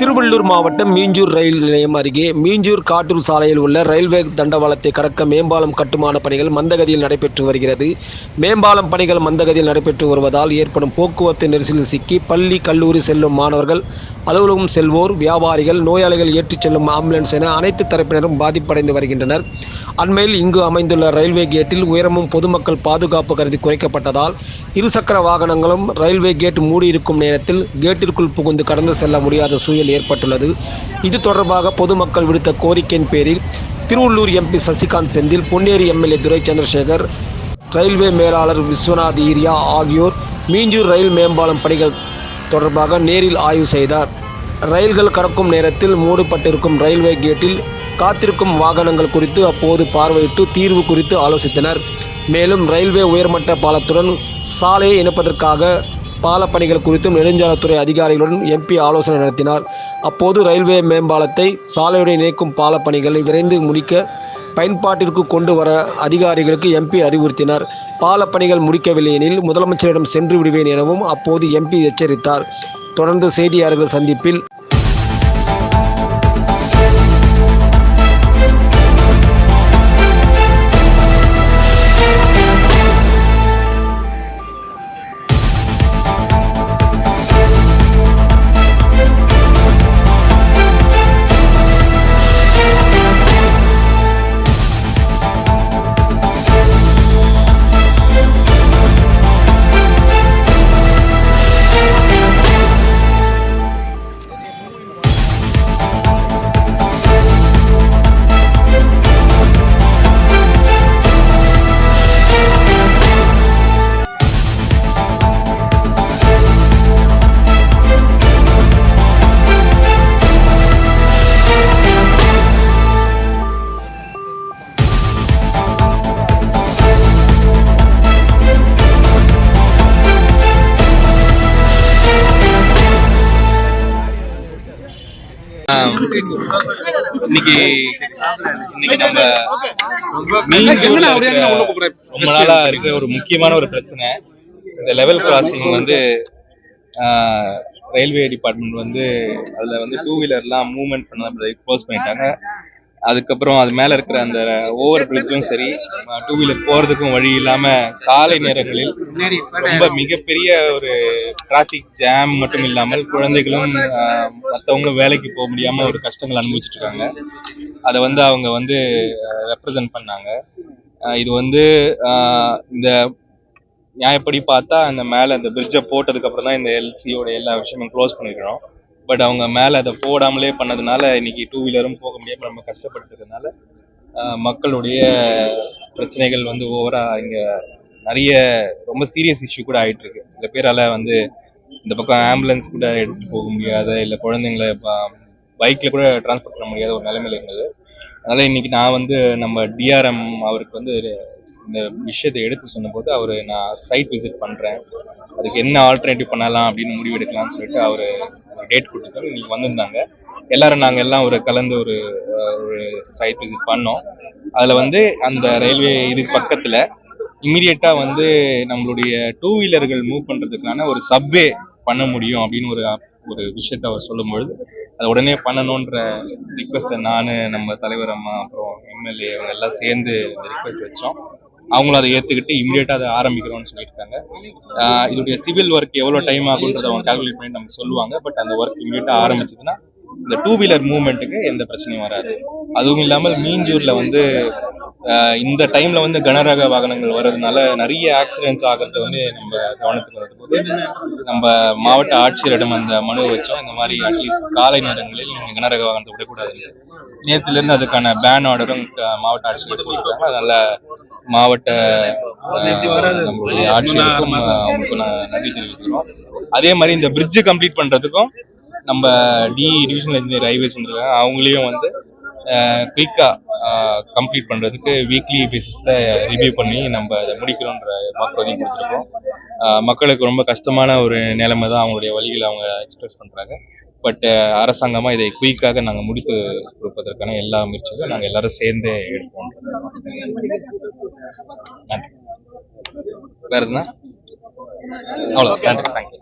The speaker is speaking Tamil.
திருவள்ளூர் மாவட்டம் மீஞ்சூர் ரயில் நிலையம் அருகே மீஞ்சூர் காட்டூர் சாலையில் உள்ள ரயில்வே தண்டவாளத்தை கடக்க மேம்பாலம் கட்டுமான பணிகள் மந்தகதியில் நடைபெற்று வருகிறது. மேம்பாலம் பணிகள் மந்தகதியில் நடைபெற்று வருவதால் ஏற்படும் போக்குவரத்து நெரிசலில் சிக்கி பள்ளி கல்லூரி செல்லும் மாணவர்கள் அலுவலகம் செல்வோர் வியாபாரிகள் நோயாளிகள் ஏற்றிச் செல்லும் ஆம்புலன்ஸ் என அனைத்து தரப்பினரும் பாதிப்படைந்து வருகின்றனர். அண்மையில் இங்கு அமைந்துள்ள ரயில்வே கேட்டில் உயரமும் பொதுமக்கள் பாதுகாப்பு கருதி குறைக்கப்பட்டதால் இருசக்கர வாகனங்களும் ரயில்வே கேட் மூடியிருக்கும் நேரத்தில் கேட்டிற்குள் புகுந்து கடந்து செல்ல முடியாத சூழல் ஏற்பட்டுள்ளது. இது தொடர்பாக பொதுமக்கள் விடுத்த கோரிக்கையின் பேரில் Tiruvallur MP Sasikanth Senthil Ponneri MLA Durai Chandrasekar railway மேலாளர் விஸ்வநாத் ஈரியா ஆகியோர் மீஞ்சூர் ரயில் மேம்பாலம் பணிகள் தொடர்பாக நேரில் ஆய்வு செய்தார். ரயில்கள் கடக்கும் நேரத்தில் மூடப்பட்டிருக்கும் ரயில்வே கேட்டில் காத்திருக்கும் வாகனங்கள் குறித்து அப்போது பார்வையிட்டு தீர்வு குறித்து ஆலோசித்தனர். மேலும் ரயில்வே உயர்மட்ட பாலத்துடன் சாலையை இணைப்பதற்காக பாலப்பணிகள் குறித்தும் நெடுஞ்சாலைத்துறை அதிகாரிகளுடன் எம்பி ஆலோசனை நடத்தினார். அப்போது ரயில்வே மேம்பாலத்தை சாலையுடன் இணைக்கும் பாலப்பணிகளை விரைந்து முடிக்க பயன்பாட்டிற்கு கொண்டு வர அதிகாரிகளுக்கு எம்பி அறிவுறுத்தினார். பாலப்பணிகள் முடிக்கவில்லை எனில் முதலமைச்சரிடம் சென்று விடுவேன் எனவும் அப்போது எம்பி எச்சரித்தார். தொடர்ந்து செய்தியாளர்கள் சந்திப்பில் இன்னைக்கு இன்னைக்கு நம்ம ரொம்ப நாளா இருக்கிற ஒரு முக்கியமான ஒரு பிரச்சனை. இந்த லெவல் கிராசிங் வந்து ரயில்வே டிபார்ட்மெண்ட் வந்து அதுல வந்து டூ வீலர்லாம் மூவ்மெண்ட் பண்ண க்ளோஸ் பண்ணிட்டாங்க. அதுக்கப்புறம் அது மேல இருக்கிற அந்த ஓவர் பிரிட்ஜும் சரி டூ வீலர் போறதுக்கும் வழி இல்லாம காலை நேரங்களில் ரொம்ப மிகப்பெரிய ஒரு டிராபிக் ஜாம் மட்டும் இல்லாமல் குழந்தைகளும் மற்றவங்களும் வேலைக்கு போக முடியாம ஒரு கஷ்டங்கள் அனுபவிச்சுட்டு இருக்காங்க அதை வந்து அவங்க வந்து ரெப்ரசன்ட் பண்ணாங்க. இது வந்து இந்த நியாயப்படி பார்த்தா அந்த மேல அந்த பிரிட்ஜை போட்டதுக்கு அப்புறம் தான் இந்த எல்சியோட எல்லா விஷயமும் க்ளோஸ் பண்ணிருக்கிறோம். பட் அவங்க மேலே அதை போடாமலே பண்ணதுனால இன்னைக்கு டூ வீலரும் போக முடியாமல் நம்ம கஷ்டப்பட்டதுனால மக்களுடைய பிரச்சனைகள் வந்து ஓவரா இங்கே நிறைய ரொம்ப சீரியஸ் இஷ்யூ கூட ஆகிட்டு இருக்கு சில பேரால வந்து இந்த பக்கம் ஆம்புலன்ஸ் கூட எடுத்துகிட்டு போக முடியாத இல்லை குழந்தைங்களை பைக்ல கூட டிரான்ஸ்போர்ட் பண்ண முடியாத ஒரு நிலைமையில இருந்தது. அதனால இன்னைக்கு நான் வந்து நம்ம டிஆர்எம் அவருக்கு வந்து இந்த விஷயத்தை எடுத்து சொன்னபோது அவர் நான் சைட் விசிட் பண்றேன். அதுக்கு என்ன ஆல்டர்னேட்டிவ் பண்ணலாம் அப்படின்னு முடிவு எடுக்கலாம்னு சொல்லிட்டு அவரு டேட் கொடுத்துருக்காரு இன்னைக்கு வந்திருந்தாங்க. எல்லாரும் நாங்க எல்லாம் ஒரு கலந்து ஒரு ஒரு சைட் விசிட் பண்ணோம். அதுல வந்து அந்த ரயில்வே இதுக்கு பக்கத்துல இம்மிடியட்டாக வந்து நம்மளுடைய டூ வீலர்கள் மூவ் பண்றதுக்கான ஒரு சப்வே பண்ண முடியும் அப்படின்னு ஒரு ஒரு விஷயத்த அவர் சொல்லும்பொழுது அதை உடனே பண்ணணுன்ற ரிக்வெஸ்ட்டை நான் நம்ம தலைவர் அம்மா அப்புறம் எம்எல்ஏ அவங்க எல்லாம் சேர்ந்து இந்த ரிக்வெஸ்ட் வச்சோம். அவங்களும் அதை ஏற்றுக்கிட்டு இமீடியட்டாக அதை ஆரம்பிக்கிறோம்னு சொல்லியிருக்காங்க. இதோடைய சிவில் ஒர்க் எவ்வளோ டைம் ஆகுன்றத அவங்க கால்குலேட் பண்ணி நம்ம சொல்லுவாங்க. பட் அந்த ஒர்க் இமீடியட்டாக ஆரம்பிச்சதுன்னா இந்த டூ வீலர் மூவ்மெண்ட்டுக்கு எந்த பிரச்சனையும் வராது. அதுவும் இல்லாமல் மீஞ்சூரில் வந்து இந்த டைம்ல வந்து கனரக வாகனங்கள் வர்றதுனால நிறைய ஆக்சிடென்ட்ஸ் ஆகிறது வந்து நம்ம கவனத்துக்கு வரது. போது நம்ம மாவட்ட ஆட்சியரிடம் அந்த மனு வச்சோம். இந்த மாதிரி அட்லீஸ்ட் காலை நேரங்களில் நீங்க கனரக வாகனத்தை விடக்கூடாது. நேத்துல இருந்து அதுக்கான பேன் ஆர்டரும் மாவட்ட ஆட்சியர் போயிருக்காங்க அதனால மாவட்ட நம்மளுடைய ஆட்சியருக்கும் அவங்களுக்கு நான் நன்றி தெரிவிக்கிறோம். அதே மாதிரி இந்த பிரிட்ஜ் கம்ப்ளீட் பண்றதுக்கும் நம்ம டி டிவிஷனல் இன்ஜினியர் ஹைவேஸ் அவங்களையும் வந்து குயிக்கா கம்ப்ளீட் பண்ணுறதுக்கு வீக்லி பேசிஸில் ரிவ்யூ பண்ணி நம்ம அதை முடிக்கிறோன்ற வாக்குறுதி கொடுத்துருக்கோம். மக்களுக்கு ரொம்ப கஷ்டமான ஒரு நிலைமை தான் அவங்களுடைய வழிகளை அவங்க எக்ஸ்பிரஸ் பண்ணுறாங்க பட் அரசாங்கமாக இதை குயிக்காக நாங்கள் முடித்து கொடுப்பதற்கான எல்லா முயற்சிகளும் நாங்கள் எல்லாரும் சேர்ந்து எடுப்போம். நன்றி. வேற எதுனா? அவ்வளோ நன்றி. தேங்க்யூ